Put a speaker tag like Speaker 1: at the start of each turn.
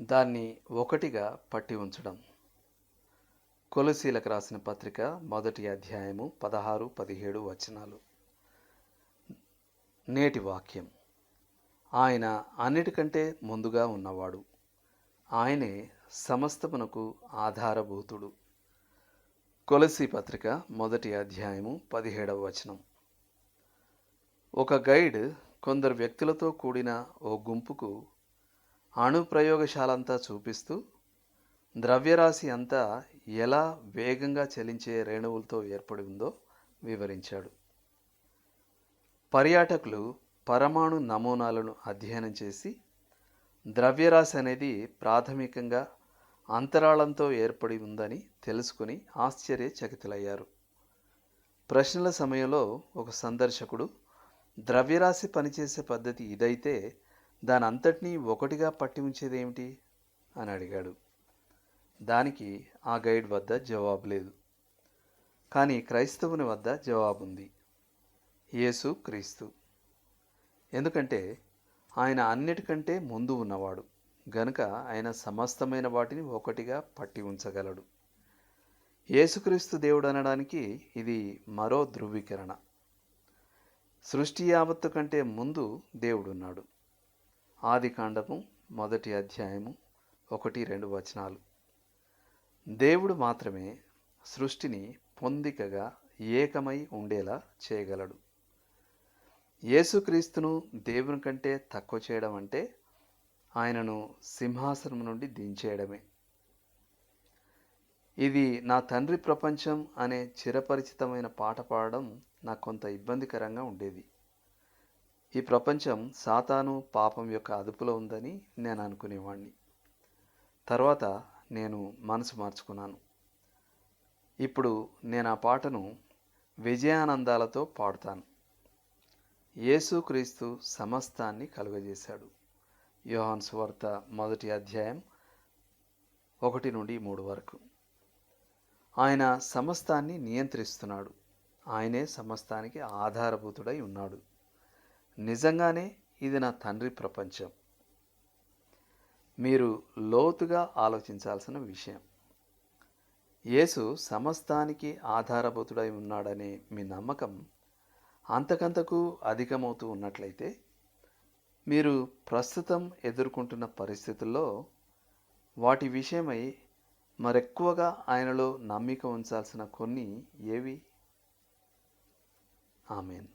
Speaker 1: దాన్ని ఒకటిగా పట్టి ఉంచడం. కొలసీలకు రాసిన పత్రిక మొదటి అధ్యాయము పదహారు పదిహేడు వచనాలు. నేటి వాక్యం. ఆయన అన్నిటికంటే ముందుగా ఉన్నవాడు. ఆయనే సమస్తమునకు ఆధారభూతుడు. కొలసి పత్రిక మొదటి అధ్యాయము పదిహేడవ వచనం. ఒక గైడ్ కొందరు వ్యక్తులతో కూడిన ఓ గుంపుకు అణు ప్రయోగశాలంతా చూపిస్తూ ద్రవ్యరాశి అంతా ఎలా వేగంగా చలించే రేణువులతో ఏర్పడి ఉందో వివరించాడు. పర్యాటకులు పరమాణు నమూనాలను అధ్యయనం చేసి ద్రవ్యరాశి అనేది ప్రాథమికంగా అంతరాళంతో ఏర్పడి ఉందని తెలుసుకుని ఆశ్చర్యచకితులయ్యారు. ప్రశ్నల సమయంలో ఒక సందర్శకుడు ద్రవ్యరాశి పనిచేసే పద్ధతి ఇదైతే దాని అంతటినీ ఒకటిగా పట్టి ఉంచేదేమిటి అని అడిగాడు. దానికి ఆ గైడ్ వద్ద జవాబు లేదు. కానీ క్రైస్తవుని వద్ద జవాబు ఉంది యేసు క్రీస్తు. ఎందుకంటే ఆయన అన్నిటికంటే ముందు ఉన్నవాడు. గనుక ఆయన సమస్తమైన వాటిని ఒకటిగా పట్టి ఉంచగలడు. యేసుక్రీస్తు దేవుడు అనడానికి ఇది మరో ధృవీకరణ. సృష్టి యావత్తు కంటే ముందు దేవుడున్నాడు. ఆది కాండము మొదటి అధ్యాయము ఒకటి రెండు వచనాలు. దేవుడు మాత్రమే సృష్టిని పొందికగా ఏకమై ఉండేలా చేయగలడు. యేసుక్రీస్తును దేవుని కంటే తక్కువ చేయడం అంటే ఆయనను సింహాసనం నుండి దించేయడమే. ఇది నా తండ్రి ప్రపంచం అనే చిరపరిచితమైన పాట పాడడం నాకు కొంత ఇబ్బందికరంగా ఉండేది. ఈ ప్రపంచం సాతాను పాపం యొక్క అదుపులో ఉందని నేను అనుకునేవాణ్ణి. తర్వాత నేను మనసు మార్చుకున్నాను. ఇప్పుడు నేను ఆ పాటను విజయానందాలతో పాడుతాను. యేసుక్రీస్తు సమస్తాన్ని కలుగజేశాడు. యోహాన్ సువార్త మొదటి అధ్యాయం ఒకటి నుండి మూడు వరకు. ఆయన సమస్తాన్ని నియంత్రిస్తున్నాడు. ఆయనే సమస్తానికి ఆధారభూతుడై ఉన్నాడు. నిజంగానే ఇది నా తండ్రి ప్రపంచం. మీరు లోతుగా ఆలోచించాల్సిన విషయం. యేసు సమస్తానికి ఆధారభూతుడై ఉన్నాడనే మీ నమ్మకం అంతకంతకు అధికమవుతూ ఉన్నట్లయితే మీరు ప్రస్తుతం ఎదుర్కొంటున్న పరిస్థితుల్లో వాటి విషయమై మరెక్కువగా ఆయనలో నమ్మిక ఉంచాల్సిన కొన్ని ఏవి? ఆమెన్.